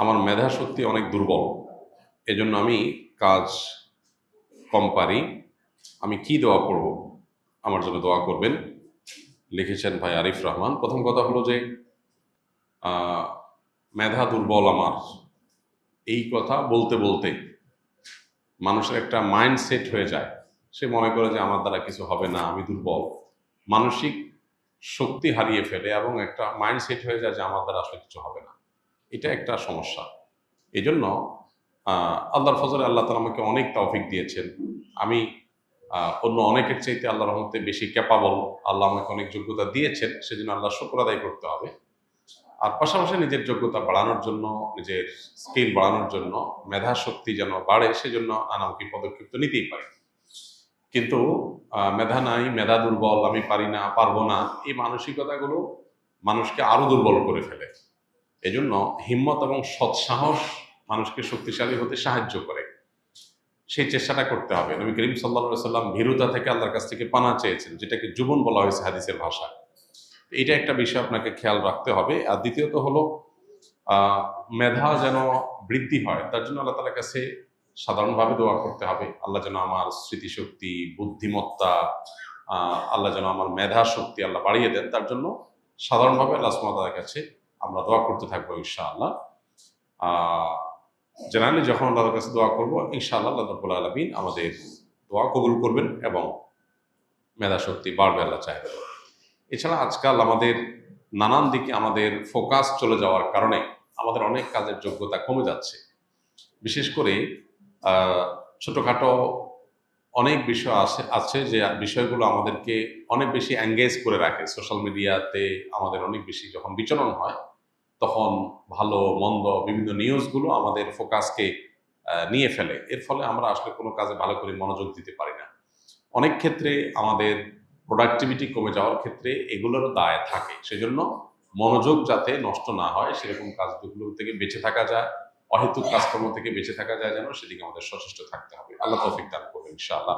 আমার মেধা শক্তি অনেক দুর্বল। এজন্য আমি কাজ কম পারি। আমি কি দোয়া করব? আমার জন্য দোয়া করবেন। লিখেছেন ভাই আরিফ রহমান। প্রথম কথা হলো যে মেধা দুর্বল আমার। এই কথা বলতে বলতে মানুষের একটা মাইন্ড সেট হয়ে যায়। সে মনে করে যে, আমার দ্বারা কিছু হবে না, আমি দুর্বল। মানসিক শক্তি হারিয়ে ফেলে এবং একটা মাইন্ড সেট হয়ে যায় যে, আমার দ্বারা আসলে কিছু হবে না। এটা একটা সমস্যা। এই জন্য আল্লাহর ফজলে আল্লাহ তালা আমাকে অনেক তৌফিক দিয়েছেন। আমি অন্য অনেকের চাইতে আল্লাহ রহমতে বেশি ক্যাপাবল আল্লাহ আমাকে অনেক যোগ্যতা দিয়েছেন, সেজন্য আল্লাহ শুক্র আদায় করতে হবে। আর পাশাপাশি নিজের যোগ্যতা বাড়ানোর জন্য, নিজের স্কিল বাড়ানোর জন্য, মেধা শক্তি যেন বাড়ে, সেজন্য নানামুখী পদক্ষেপ তো নিতেই পারি। কিন্তু মেধা নাই, মেধা দুর্বল, আমি পারি না, পারব না, এই মানসিকতাগুলো মানুষকে আরও দুর্বল করে ফেলে। এজন্য হিম্মত এবং সৎসাহস মানুষকে শক্তিশালী হতে সাহায্য করে। সেই চেষ্টাটা করতে হবে। নবী করিম সাল্লা সাল্লাম ভীরুতা থেকে আল্লাহর কাছ থেকে পানা চেয়েছেন, যেটাকে জীবন বলা হয়েছে হাদিসের ভাষা। এটা একটা বিষয় আপনাকে খেয়াল রাখতে হবে। আর দ্বিতীয়ত হলো মেধা যেন বৃদ্ধি হয়, তার জন্য আল্লাহ তালার কাছে সাধারণভাবে দোয়া করতে হবে। আল্লাহ যেন আমার স্মৃতিশক্তি, বুদ্ধিমত্তা আল্লাহ যেন আমার মেধা শক্তি আল্লাহ বাড়িয়ে দেন, তার জন্য সাধারণভাবে আল্লাহ সুমাতার কাছে আমরা দোয়া করতে থাকব, ইনশাআল্লাহ। জেনারেলি যখন আল্লাহর কাছে দোয়া করব, ইনশাআল্লাহ আল্লাহ রব্বুল আলমিন আমাদের দোয়া কবুল করবেন এবং মেধা শক্তি বাড়বে, আল্লাহ চাইবে এছাড়া আজকাল আমাদের নানান দিকে আমাদের ফোকাস চলে যাওয়ার কারণে আমাদের অনেক কাজের যোগ্যতা কমে যাচ্ছে। বিশেষ করে ছোটোখাটো অনেক বিষয় আছে আছে যে বিষয়গুলো আমাদেরকে অনেক বেশি এঙ্গেজ করে রাখে। সোশ্যাল মিডিয়াতে আমাদের অনেক বেশি যখন বিচরণ হয় তখন ভালো, মন্দ বিভিন্ন নিউজগুলো আমাদের ফোকাসকে নিয়ে ফেলে। এর ফলে আমরা আসলে কোনো কাজে ভালো করে মনোযোগ দিতে পারি না। অনেক ক্ষেত্রে আমাদের প্রোডাক্টিভিটি কমে যাওয়ার ক্ষেত্রে এগুলোরও দায় থাকে। সেজন্য মনোযোগ যাতে নষ্ট না হয়, সেরকম কাজগুলো থেকে বেঁচে থাকা যায়, অহেতুক কাজকর্ম থেকে বেঁচে থাকা যায় যেন সেদিকে আমাদের সচেষ্ট থাকতে হবে। আল্লাহ তৌফিক দান করবেন ইনশাআল্লাহ।